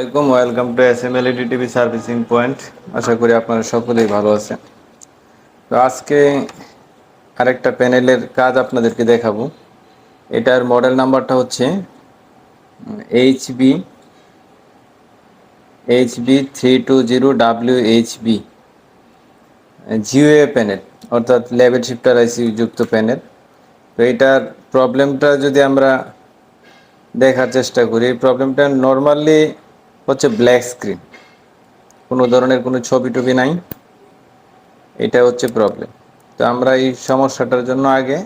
আসসালামাইকুম welcome to S M L TV servicing point আশা করি আপনারা সকলেই ভালো আছেন। তো আজকে আরেকটা প্যানেলের কাজ আপনাদেরকে দেখাবো। এটার মডেল নাম্বারটা হচ্ছে H B H B three two zero W H B GOA panel, অর্থাৎ লেভেল শিফটার আইসি যুক্ত প্যানেল। তো এটার প্রবলেমটা যদি আমরা দেখার চেষ্টা করি প্রবলেমটা নর্মালি হচ্ছে ব্ল্যাক স্ক্রিন। কোনো ধরনের কোনো ছবি টবি নাই। এটা হচ্ছে প্রবলেম তো আমরা এই সমস্যাটার জন্য আগে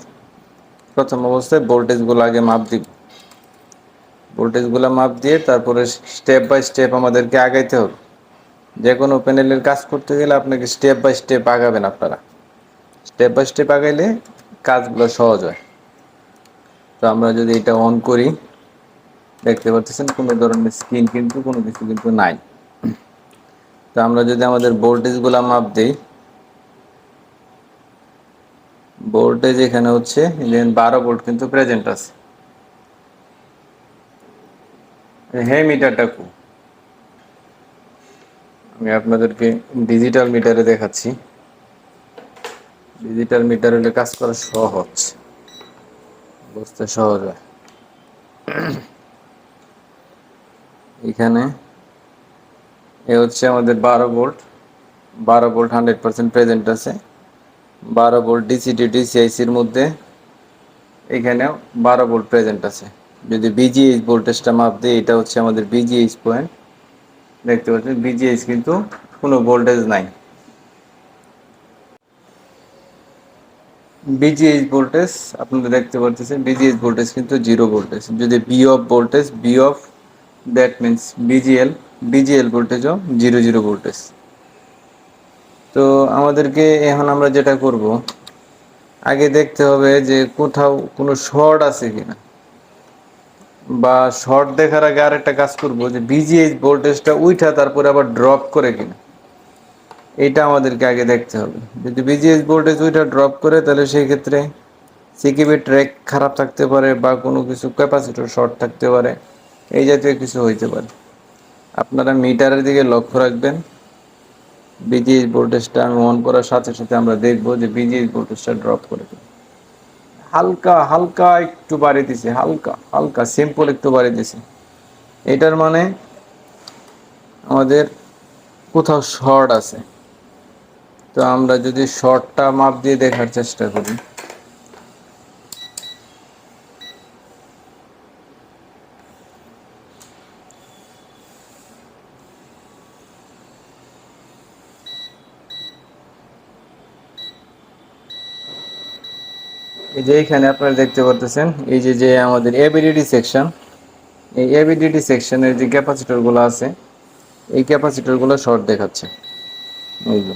প্রথম অবস্থায় ভোল্টেজগুলো আগে মাপ দিব। ভোল্টেজগুলো মাপ দিয়ে তারপরে স্টেপ বাই স্টেপ আমাদেরকে আগাইতে হবে। যে কোনো প্যানেলের কাজ করতে গেলে আপনাকে স্টেপ বাই স্টেপ আগাবেন আপনারা। স্টেপ বাই স্টেপ আগাইলে কাজগুলো সহজ হয়। তো আমরা যদি এটা অন করি দেখতে পাচ্ছেন কোনো ধরনের স্ক্রিন কিন্তু কোনো কিছু কিন্তু নাই। তো আমরা যদি আমাদের ভোল্টেজগুলো মাপ দিই ভোল্টেজ এখানে হচ্ছে বারো ভোল্ট কিন্তু প্রেজেন্ট আছে। হ্যাঁ মিটারটা কু আমি আপনাদেরকে ডিজিটাল মিটারে দেখাচ্ছি। ডিজিটাল মিটার হলে কাজ করা সহজ। বুঝতে সহজ হয়। এখানে। এ হচ্ছে আমাদের বারো ভোল্ট। বারো ভোল্ট হান্ড্রেড পার্সেন্ট প্রেজেন্ট আছে। বারো ভোল্ট ডিসি টু ডিসিআইসির মধ্যে এখানেও বারো ভোল্ট প্রেজেন্ট আছে। যদি বিজিএইচ ভোল্টেজটা মাপ দিই, এটা হচ্ছে আমাদের বিজিএইচ পয়েন্ট দেখতে পাচ্ছেন বিজিএইচ কিন্তু কোনো ভোল্টেজ নাই। বিজিএইচ ভোল্টেজ, আপনারা দেখতে পাচ্ছেন বিজিএইচ ভোল্টেজ কিন্তু জিরো ভোল্টেজ। যদি B off voltage B off that means BGL BGL ভোল্টেজও zero zero voltage তো আমাদেরকে এখন আমরা যেটা করব, আগে দেখতে হবে যে কোথাও কোনো শর্ট আছে কিনা। বা শর্ট দেখার আগে আরেকটা কাজ করব যে বিজিএইচ ভোল্টেজটা উইঠা তারপরে আবার ড্রপ করে কিনা। এটা আমাদেরকে আগে দেখতে হবে। যদি বিজিএস ভোল্টেজ ওইটা ড্রপ করে, তাহলে সেই ক্ষেত্রে সিকিবি ট্র্যাক খারাপ থাকতে পারে বা কোনো কিছু ক্যাপাসিটর শর্ট থাকতে পারে। এই জাতীয় কিছু হইতে পারে। আপনারা মিটারের দিকে লক্ষ্য রাখবেন। বিজিএস ভোল্টেজটা আমি অন করার সাথে সাথে আমরা দেখব যে বিজিএস ভোল্টেজটা ড্রপ করে দেবে হালকা হালকা একটু বাড়িয়ে দিছে, হালকা হালকা সিম্পল একটু বাড়িয়ে দিছে। এটার মানে আমাদের কোথাও শর্ট আছে। তো আমরা যদি শর্টটা মাপ দিয়ে দেখার চেষ্টা করি। এই যে এইখানে আপনারা দেখতে পাচ্ছেন এই যে যে আমাদের এবিডিডি সেকশন এই এবিডিডি সেকশনের যে ক্যাপাসিটরগুলো আছে, এই ক্যাপাসিটরগুলো শর্ট দেখাচ্ছে। এই যে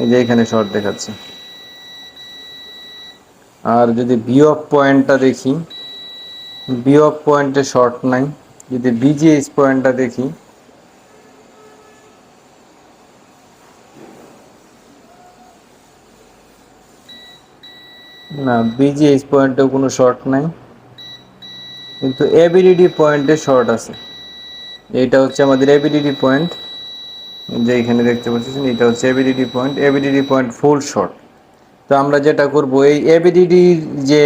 এই যে এখানে শর্ট দেখাচ্ছে। আর যদি বি অফ পয়েন্টটা দেখি বি অফ পয়েন্টে শর্ট নাই, যদি বিজিএস পয়েন্টটা দেখি না বিজিএস পয়েন্টেও কোনো শর্ট নাই। কিন্তু এবিডিডি পয়েন্টে শর্ট আছে। এইটা হচ্ছে আমাদের এবিডিডি পয়েন্ট যে এখানে দেখতে পাচ্ছেন, এটা হচ্ছে ABDD point ABDD point full short তো আমরা যেটা করব, এই এবিডিডির যে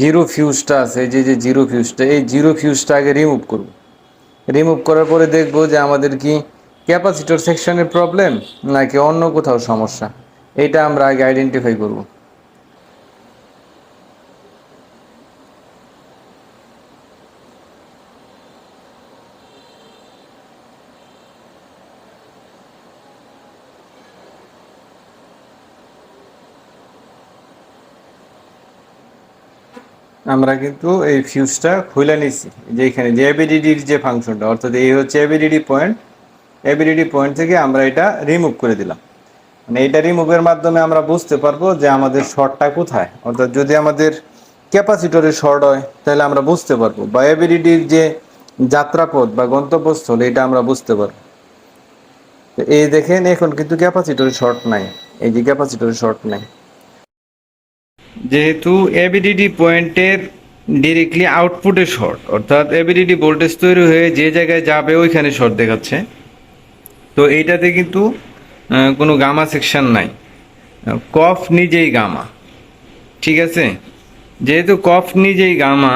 জিরো ফিউজটা আছে যে যে জিরো ফিউজটা এই জিরো ফিউজটা আগে রিমুভ করব। রিমুভ করার পরে দেখব যে আমাদের কি ক্যাপাসিটর সেকশনের প্রবলেম নাকি অন্য কোথাও সমস্যা। এটা আমরা আগে আইডেন্টিফাই করব। আমরা কিন্তু এই ফিউজটা খুলে নিছি। যে এখানে যে এবিডিডির যে ফাংশনটা অর্থাৎ এই হচ্ছে এবিডিডি পয়েন্ট এবিডিডি পয়েন্ট থেকে আমরা এটা রিমুভ করে দিলাম। মানে এটা রিমুভের মাধ্যমে আমরা বুঝতে পারব যে আমাদের শর্টটা কোথায়। অর্থাৎ যদি আমাদের ক্যাপাসিটরে শর্ট হয়, তাহলে আমরা বুঝতে পারব। বা এবিডিডির যে যাত্রাপথ বা গন্তব্যস্থল, এটা আমরা বুঝতে পারব। এই দেখেন, এখন কিন্তু ক্যাপাসিটরে শর্ট নাই। এই যে ক্যাপাসিটরে শর্ট নাই। যেহেতু এবিডিডি পয়েন্টের ডিরেক্টলি আউটপুটে শর্ট অর্থাৎ এবিডিডি ভোল্টেজ তৈরি হয়ে যে জায়গায় যাবে ওইখানে শর্ট দেখাচ্ছে। তো এইটাতে কিন্তু কোনো গামা সেকশন নাই। কফ নিজেই গামা ঠিক আছে? যেহেতু কফ নিজেই গামা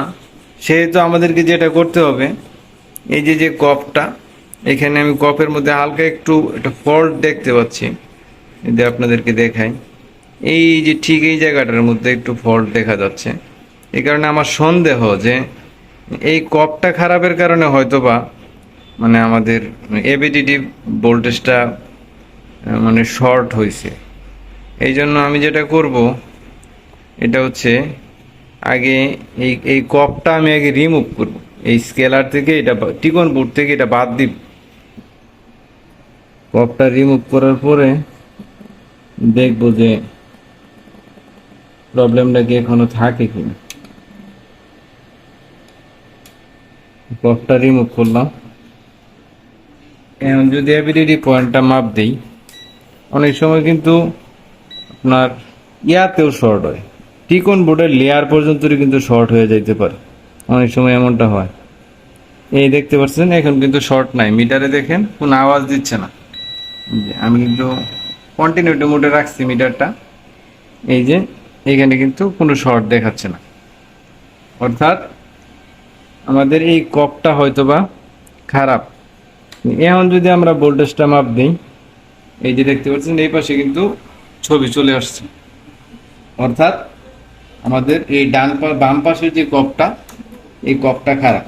সেহেতু আমাদেরকে যেটা করতে হবে, এই যে যে কফটা, এখানে আমি কফের মধ্যে হালকা একটু একটা ফল্ট দেখতে পাচ্ছি। যদি আপনাদেরকে দেখাই। এই যে ঠিক এই জায়গাটার মধ্যে একটু ফল্ট দেখা যাচ্ছে। এই কারণে আমার সন্দেহ যে এই কপটা খারাপের কারণে হয়তোবা মানে আমাদের এবিডিডি ভোল্টেজটা মানে শর্ট হয়েছে এই জন্য আমি যেটা করব, এটা হচ্ছে আগে এই এই কপটা আমি আগে রিমুভ করব। এই স্কেলার থেকে এটা টিকন বোর্ড থেকে এটা বাদ দিব। কপটা রিমুভ করার পরে দেখব যে প্রবলেমটা কি এখনও থাকে কিনা? কপটা রিমুভ করলাম। এখন যদি অ্যাবিলিটি পয়েন্টটা মাপ দেই, অনেক সময় কিন্তু আপনার ইয়াতেও শর্ট হয়। টিকন বোর্ডের লেয়ার পর্যন্ত কিন্তু শর্ট হয়ে যাইতে পারে। অনেক সময় এমনটা হয়। এই দেখতে পাচ্ছেন, এখন কিন্তু শর্ট নাই। মিটারে দেখেন, কোনো আওয়াজ দিচ্ছে না। আমি কিন্তু কন্টিনিউটি মোডে রাখছি মিটারটা এই যে এখানে কিন্তু কোনো শর্ট দেখাচ্ছে না। অর্থাৎ আমাদের এই কপটা হয়তোবা খারাপ। এখন যদি আমরা ভোল্টেজটা মাপ দিই, এই যে দেখতে পাচ্ছেন, এই পাশে কিন্তু ছবি চলে আসছে। অর্থাৎ আমাদের এই ডান বাম পাশের যে কপটা এই কপটা খারাপ।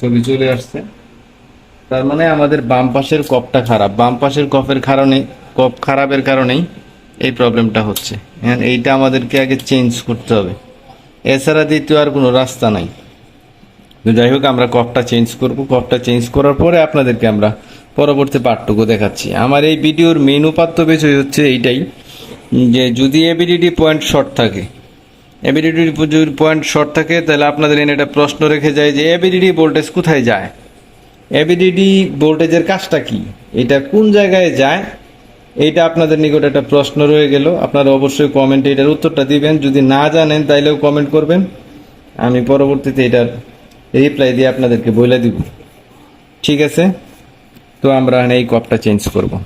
ছবি চলে আসছে। তার মানে আমাদের বাম পাশের কপটা খারাপ। বাম পাশের কপের কারণে, কপ খারাপের কারণেই এই প্রবলেমটা হচ্ছে। হ্যাঁ এইটা আমাদেরকে আগে চেঞ্জ করতে হবে। এছাড়া দ্বিতীয় আর কোনো রাস্তা নাই। তো যাই হোক, আমরা কপটা চেঞ্জ করব। কপটা চেঞ্জ করার পরে আপনাদেরকে আমরা পরবর্তী পার্টটুকু দেখাচ্ছি। আমার এই ভিডিওর মেন উপাত্ত বিষয় হচ্ছে এইটাই যে, যদি এবিডিডি পয়েন্ট শর্ট থাকে এবিডিডি পয়েন্ট শর্ট থাকে, তাহলে আপনাদের এনে একটা প্রশ্ন রেখে যায় যে এবিডিডি ভোল্টেজ কোথায় যায়? এবিডিডি ভোল্টেজের কাজটা কি? এটা কোন জায়গায় যায়? এটা আপনাদের নিকট একটা প্রশ্ন রয়ে গেল। আপনারা অবশ্যই কমেন্টে এটার উত্তরটা দিবেন। যদি না জানেন, তাইলেও কমেন্ট করবেন। আমি পরবর্তীতে এটার রিপ্লাই দিয়ে আপনাদেরকে বলে দিব। ঠিক আছে? তো আমরা এই কপটা চেঞ্জ করব।